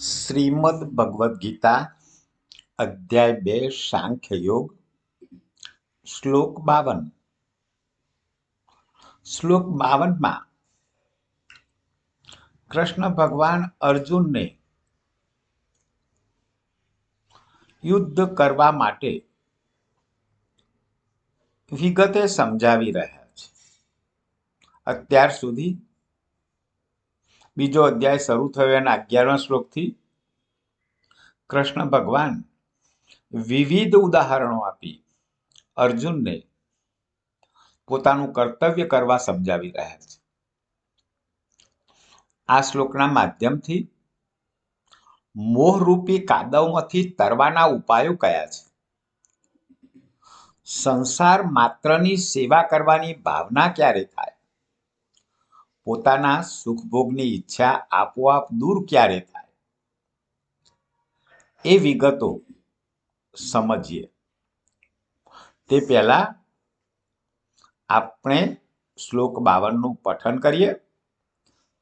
શ્રીમદ ભગવદ્ ગીતા, અધ્યાય બે, સાંખ્ય યોગ, શ્લોક બાવન. શ્લોક બાવનમાં કૃષ્ણ ભગવાન અર્જુનને યુદ્ધ કરવા માટે વિગતે સમજાવી રહ્યા છે. અત્યાર સુધી બીજો અધ્યાય શરૂ થયો એના અગિયારમા શ્લોકથી. કૃષ્ણ ભગવાન, વિવિધ ઉદાહરણો આપી અર્જુનને પોતાનું કર્તવ્ય કરવા સમજાવી રહ્યા છે. આ શ્લોકના માધ્યમથી મોહરૂપી કાદવમાંથી તરવાના ઉપાયો કયા છે? સંસાર માત્રની સેવા કરવાની ભાવના ક્યારે થાય? પોતાના સુખભોગની ઈચ્છા આપોઆપ દૂર ક્યારે થાય? એ વિગતો સમજીએ. તે પહેલા આપણે શ્લોક બાવનનું પઠન કરીએ,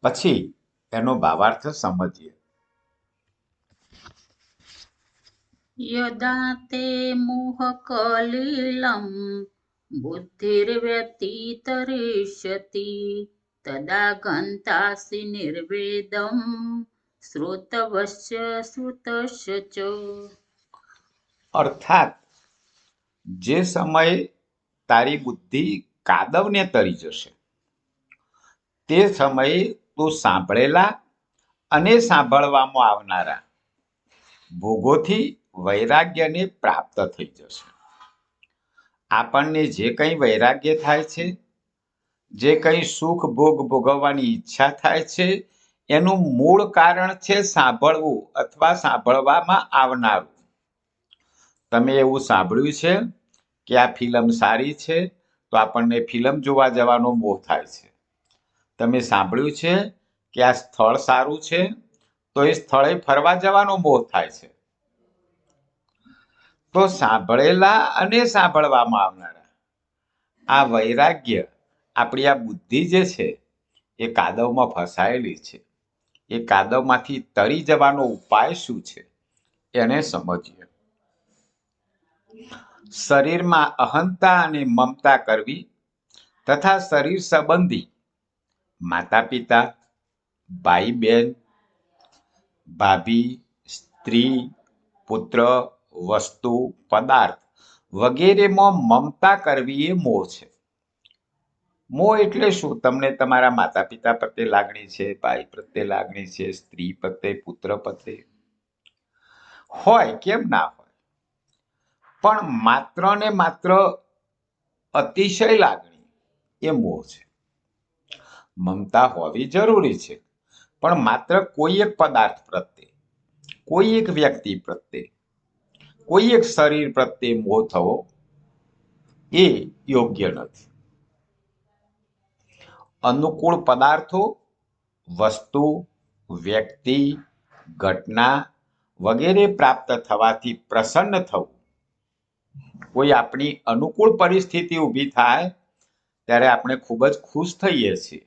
પછી એનો ભાવાર્થ સમજીએ. યદા તે મોહ કલિલમ બુદ્ધિર્વ્યતિતરિષ્યતિ तदा गन्तासि निर्वेदं श्रोतवश्च श्रुतश्च च અર્થાત જે સમયે તારી બુદ્ધિ કાદવને તરી જશે તે સમયે તું સાંભળેલા અને સાંભળવામાં આવનારા ભોગોથી વૈરાગ્યને પ્રાપ્ત થઈ જશે આપણને જે કંઈ વૈરાગ્ય થાય છે જે કંઈ સુખ ભોગ ભોગવવાની ઈચ્છા થાય છે, એનું મૂળ કારણ છે સાંભળવું અથવા સાંભળવામાં આવનારું. તમે એવું સાંભળ્યું છે કે આ ફિલ્મ સારી છે, તો આપણને ફિલ્મ જોવા જવાનો મોહ થાય છે. તમે સાંભળ્યું છે કે આ સ્થળ સારું છે, તો એ સ્થળે ફરવા જવાનો મોહ થાય છે. તો સાંભળેલા અને સાંભળવામાં આવનારા. આ વૈરાગ્ય આપણી આ બુદ્ધિ જે છે, એ કાદવમાં ફસાયેલી છે. એ કાદવમાંથી તરી જવાનો ઉપાય શું છે, એને સમજીએ. શરીરમાં અહંતા અને મમતા કરવી તથા શરીર સંબંધી માતા પિતા ભાઈ બહેન ભાભી, સ્ત્રી, પુત્ર, વસ્તુ, પદાર્થ વગેરેમાં મમતા કરવી એ મોહ છે. મોહ એટલે શું? તમને તમારા માતા પિતા પ્રત્યે લાગણી છે, ભાઈ પ્રત્યે લાગણી છે, સ્ત્રી પ્રત્યે, પુત્ર પ્રત્યે? હોય, કેમ ના હોય? પણ માત્ર ને માત્ર અતિશય લાગણી એ મોહ છે. મમતા હોવી જરૂરી છે. પણ માત્ર કોઈ એક પદાર્થ પ્રત્યે, કોઈ એક વ્યક્તિ પ્રત્યે, કોઈ એક શરીર પ્રત્યે મોહ થવો એ યોગ્ય નથી. અનુકૂળ પદાર્થો, વસ્તુ, વ્યક્તિ, ઘટના વગેરે પ્રાપ્ત થવાથી પ્રસન્ન થવું. કોઈ આપણી અનુકૂળ પરિસ્થિતિ ઊભી થાય, ત્યારે આપણે ખૂબ જ ખુશ થઈએ છીએ.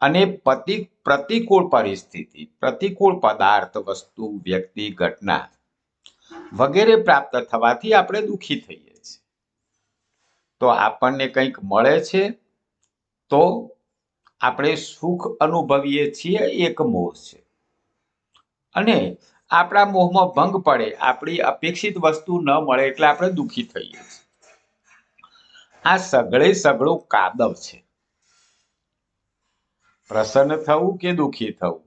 અને પતિ, પ્રતિકૂળ પરિસ્થિતિ, પ્રતિકૂળ પદાર્થ, વસ્તુ, વ્યક્તિ, ઘટના વગેરે પ્રાપ્ત થવાથી આપણે દુઃખી થઈએ છીએ. તો આપણને કંઈક મળે છે, તો આપણે સુખ અનુભવીએ છીએ એક મોહ છે. અને આપણા મોહમાં ભંગ પડે, આપણી અપેક્ષિત વસ્તુ ન મળે એટલે આપણે દુઃખી થઈએ છીએ. આ સગળે સગળો કાદવ છે. પ્રસન્ન થવું કે દુઃખી થવું?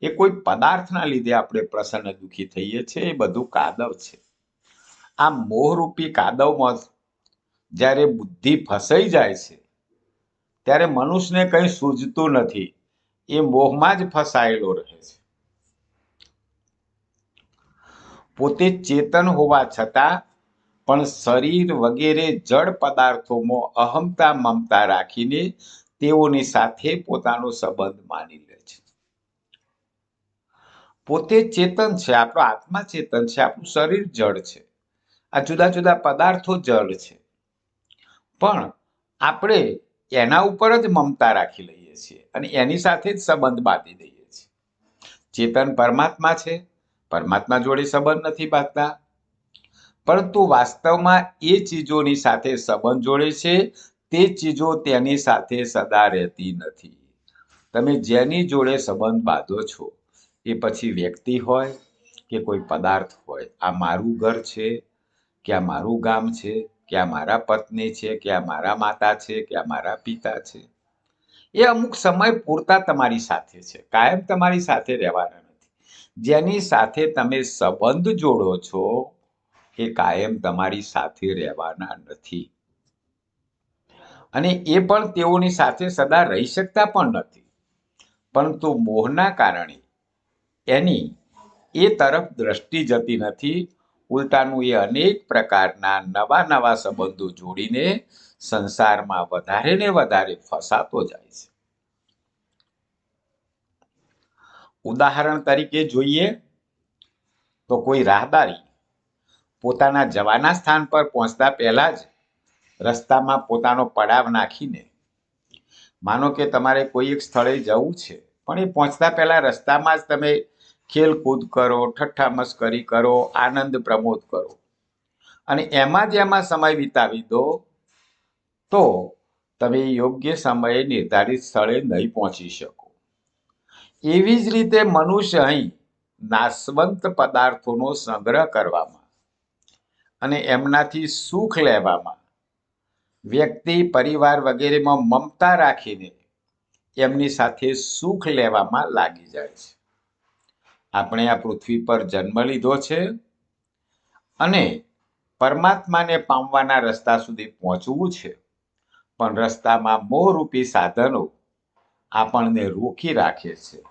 એ કોઈ પદાર્થના લીધે આપણે પ્રસન્ન દુઃખી થઈએ છીએ, એ બધું કાદવ છે. આ મોહરૂપી કાદવમાં જ્યારે બુદ્ધિ ફસાઈ જાય છે ત્યારે મનુષ્યને કંઈ સૂઝતું નથી. એ મોહમાં જ ફસાયેલો રહે છે. પોતે ચેતન હોવા છતાં પણ શરીર વગેરે જડ પદાર્થોમાં અહમતા મમતા રાખીને તેઓની સાથે પોતાનો સંબંધ માની લે છે. પોતે ચેતન છે, આપણો આત્મા ચેતન છે, આપણું શરીર જડ છે. આ જુદા જુદા પદાર્થો જળ છે. પણ આપણે એના ઉપર જ મમતા રાખી લઈએ છીએ અને એની સાથે જ સંબંધ બાંધી દઈએ છીએ. ચેતન પરમાત્મા છે, પરમાત્મા જોડે સંબંધ નથી બાંધતા. પરંતુ વાસ્તવમાં એ ચીજોની સાથે સંબંધ જોડે છે, તે ચીજો તેની સાથે સદા રહેતી નથી. તમે જેની જોડે સંબંધ બાંધો છો, એ પછી વ્યક્તિ હોય કે કોઈ પદાર્થ હોય, આ મારું ઘર છે, કે આ મારું ગામ છે કે આ મારા પત્ની છે, કે આ મારા માતા છે, કે આ મારા પિતા છે. એ અમુક સમય પૂરતા તમારી સાથે છે, કાયમ તમારી સાથે રહેવાના નથી. જેની સાથે તમે સંબંધ જોડો છો એ કાયમ તમારી સાથે રહેવાના નથી. અને એ પણ તેઓની સાથે સદા રહી શકતા પણ નથી. પરંતુ મોહના કારણે એની એ તરફ દ્રષ્ટિ જતી નથી ઉલટાનું એ અનેક પ્રકારના નવા નવા સંબંધો જોડીને સંસારમાં વધારે ને વધારે ફસાતો જાય છે. ઉદાહરણ તરીકે જોઈએ તો કોઈ રાહદારી પોતાના જવાના સ્થાન પર પહોંચતા પહેલા જ રસ્તામાં પોતાનો પડાવ નાખીને, માનો કે તમારે કોઈ એક સ્થળે જવું છે, પણ એ પહોંચતા પહેલા રસ્તામાં જ તમે ખેલકૂદ કરો ઠઠ્ઠા મસ્કરી કરો, આનંદ પ્રમોદ કરો. અને એમાં જ એમાં સમય વિતાવી દો, તો તમે યોગ્ય સમયે નિર્ધારિત સ્થળે નહીં પહોંચી શકો. એવી જ રીતે મનુષ્ય અહીં નાશવંત પદાર્થોનો સંગ્રહ કરવામાં અને એમનાથી સુખ લેવામાં, વ્યક્તિ, પરિવાર વગેરેમાં મમતા રાખીને એમની સાથે સુખ લેવામાં લાગી જાય છે. આપણે આ પૃથ્વી પર જન્મ લીધો છે અને પરમાત્માને પામવાના રસ્તા સુધી પહોંચવું છે. પણ રસ્તામાં મોહરૂપી સાધનો આપણને રોકી રાખે છે.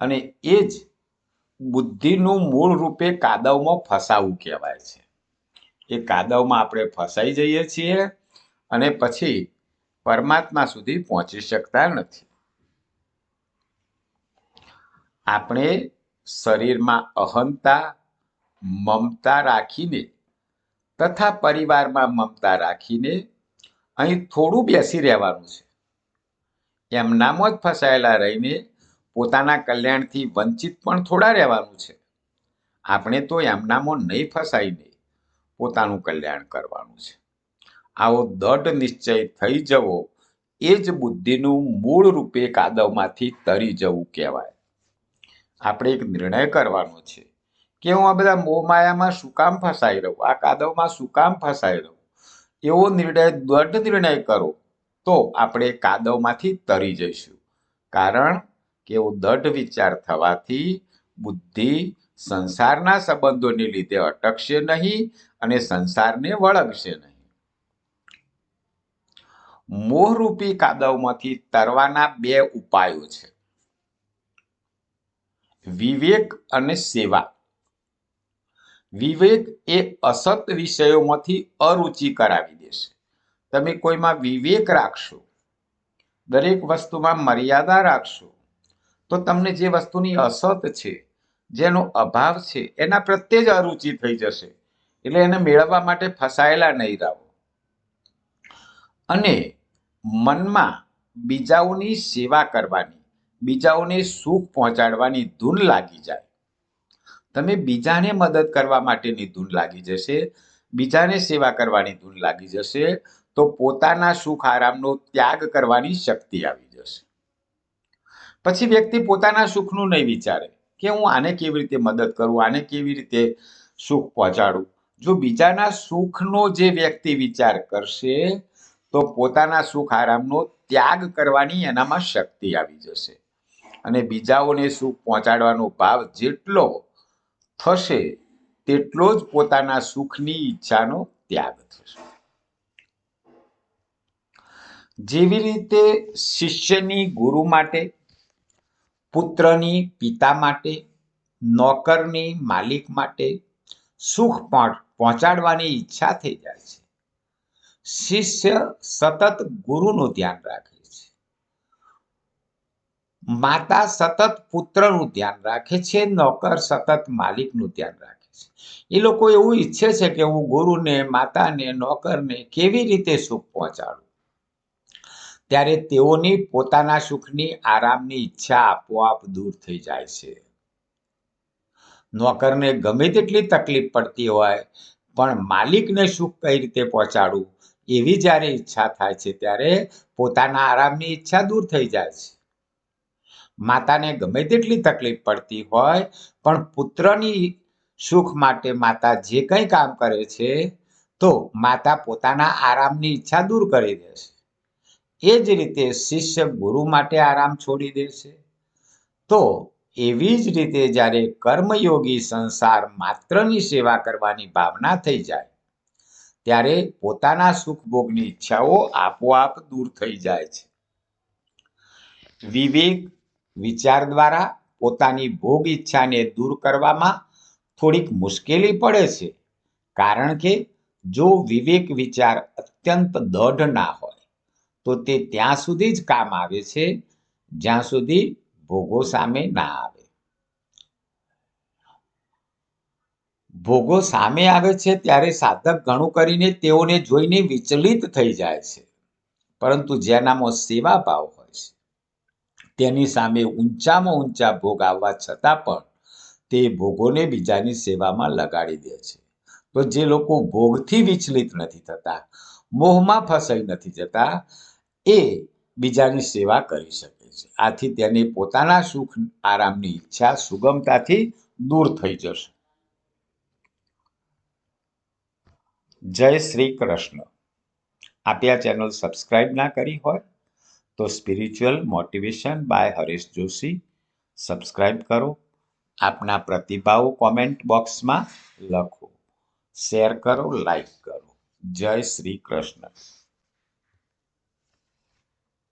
અને એ જ બુદ્ધિનું મૂળ રૂપે કાદવમાં ફસાવું કહેવાય છે. એ કાદવમાં આપણે ફસાઈ જઈએ છીએ અને પછી પરમાત્મા સુધી પહોંચી શકતા નથી. આપણે શરીરમાં અહંતા, મમતા રાખીને તથા પરિવારમાં મમતા રાખીને અહીં થોડું બેસી રહેવાનું છે. એમનામ જ ફસાયેલા રહીને પોતાના કલ્યાણથી વંચિત પણ થોડા રહેવાનું છે. આપણે તો એમનામાં નહીં ફસાઈને પોતાનું કલ્યાણ કરવાનું છે. આવો દઢ નિશ્ચય થઈ જવો, એ જ બુદ્ધિનું મૂળ રૂપે કાદવમાંથી તરી જવું કહેવાય. આપણે એક નિર્ણય કરવાનો છે કે હું આ બધા મોહમાયામાં શું કામ ફસાઈ રહું? આ કાદવમાં શું કામ ફસાઈ રહું? એવો નિર્ણય દૃઢ નિર્ણય કરો તો આપણે કાદવમાંથી તરી જઈશું. કારણ કે એવો દઢ વિચાર થવાથી બુદ્ધિ સંસારના સંબંધોને લીધે અટકશે નહીં અને સંસારને વળગશે નહીં. મોહરૂપી કાદવમાંથી તરવાના બે ઉપાયો છે. વિવેક અને સેવા. વિવેક એ અસત વિષયોમાંથી અરુચિ કરાવી દેશે. તમે કોઈમાં વિવેક રાખશો, દરેક વસ્તુમાં મર્યાદા રાખશો, તો તમને જે વસ્તુની અસત છે, જેનો અભાવ છે, એના પ્રત્યે જ અરુચિ થઈ જશે. એટલે એને મેળવવા માટે ફસાયેલા નહીં રહો. અને મનમાં બીજાઓની સેવા કરવાની બીજાઓને સુખ પહોંચાડવાની ધૂન લાગી જાય. તમે બીજાને મદદ કરવા માટેની ધૂન લાગી જશે, બીજાને સેવા કરવાની ધૂન લાગી જશે, તો પોતાના સુખ આરામનો ત્યાગ કરવાની શક્તિ આવી જશે. પછી વ્યક્તિ પોતાના સુખનું નહીં વિચારે કે હું આને કેવી રીતે મદદ કરું, આને કેવી રીતે સુખ પહોંચાડું. જો બીજાના સુખનો જે વ્યક્તિ વિચાર કરશે, તો પોતાના સુખ આરામનો ત્યાગ કરવાની એનામાં શક્તિ આવી જશે. અને બીજાઓને સુખ પહોંચાડવાનો ભાવ જેટલો થશે, તેટલો જ પોતાના સુખની ઈચ્છાનો ત્યાગ થશે. જેવી રીતે શિષ્યની ગુરુ માટે, પુત્રની પિતા માટે, નોકરની માલિક માટે સુખ પહોંચ- પહોંચાડવાની ઈચ્છા થઈ જાય છે. શિષ્ય સતત ગુરુનું ધ્યાન રાખે માતા સતત પુત્રનું ધ્યાન રાખે છે, નોકર સતત માલિકનું ધ્યાન રાખે છે. એ લોકો એવું ઈચ્છે છે કે હું ગુરુને, માતાને, નોકરને કેવી રીતે સુખ પહોંચાડું? ત્યારે તેઓની પોતાના સુખની, આરામની ઈચ્છા આપોઆપ દૂર થઈ જાય છે. નોકરને ગમે તેટલી તકલીફ પડતી હોય, પણ માલિકને સુખ કઈ રીતે પહોંચાડવું? એવી જ્યારે ઈચ્છા થાય છે, ત્યારે પોતાના આરામની ઈચ્છા દૂર થઈ જાય છે. માતાને ગમે તેટલી તકલીફ પડતી હોય, પણ પુત્રની સુખ માટે માતા જે કંઈ કામ કરે છે, તો માતા પોતાના આરામની ઈચ્છા દૂર કરી દે છે. એ જ રીતે શિષ્ય ગુરુ માટે આરામ છોડી દે છે. તો એવી જ રીતે જ્યારે કર્મયોગી સંસાર માત્રની સેવા કરવાની ભાવના થઈ જાય, ત્યારે પોતાના સુખ ભોગની ઈચ્છાઓ આપોઆપ દૂર થઈ જાય છે. વિવેક વિચાર દ્વારા પોતાની ભોગ ઈચ્છાને દૂર કરવામાં થોડીક મુશ્કેલી પડે છે. કારણ કે જો વિવેક વિચાર અત્યંત દઢ ના હોય, તો તે ત્યાં સુધી જ કામ આવે છે, જ્યાં સુધી ભોગો સામે ના આવે. ભોગો સામે આવે છે ત્યારે સાધક ઘણું કરીને તેઓને જોઈને વિચલિત થઈ જાય છે. પરંતુ જેનામાં સેવા ભાવ હોય તેની સામે ઊંચામાં ઊંચા ભોગ આવવા છતાં પણ તે ભોગોને બીજાની સેવામાં લગાડી દે છે. તો જે લોકો ભોગથી વિચલિત નથી થતા, મોહમાં ફસાઈ નથી જતા, એ બીજાની સેવા કરી શકે છે. આથી તેને પોતાના સુખ, આરામની ઈચ્છા, સુગમતાથી દૂર થઈ જશે. જય શ્રી કૃષ્ણ. આપ્યા ચેનલ સબસ્ક્રાઈબ ના કરી હોય તો spiritual motivation by Haresh Joshi subscribe કરો. આપના પ્રતિભાવો કોમેન્ટ બોક્સમાં લખો. શેર કરો લાઈક કરો. જય શ્રી કૃષ્ણ.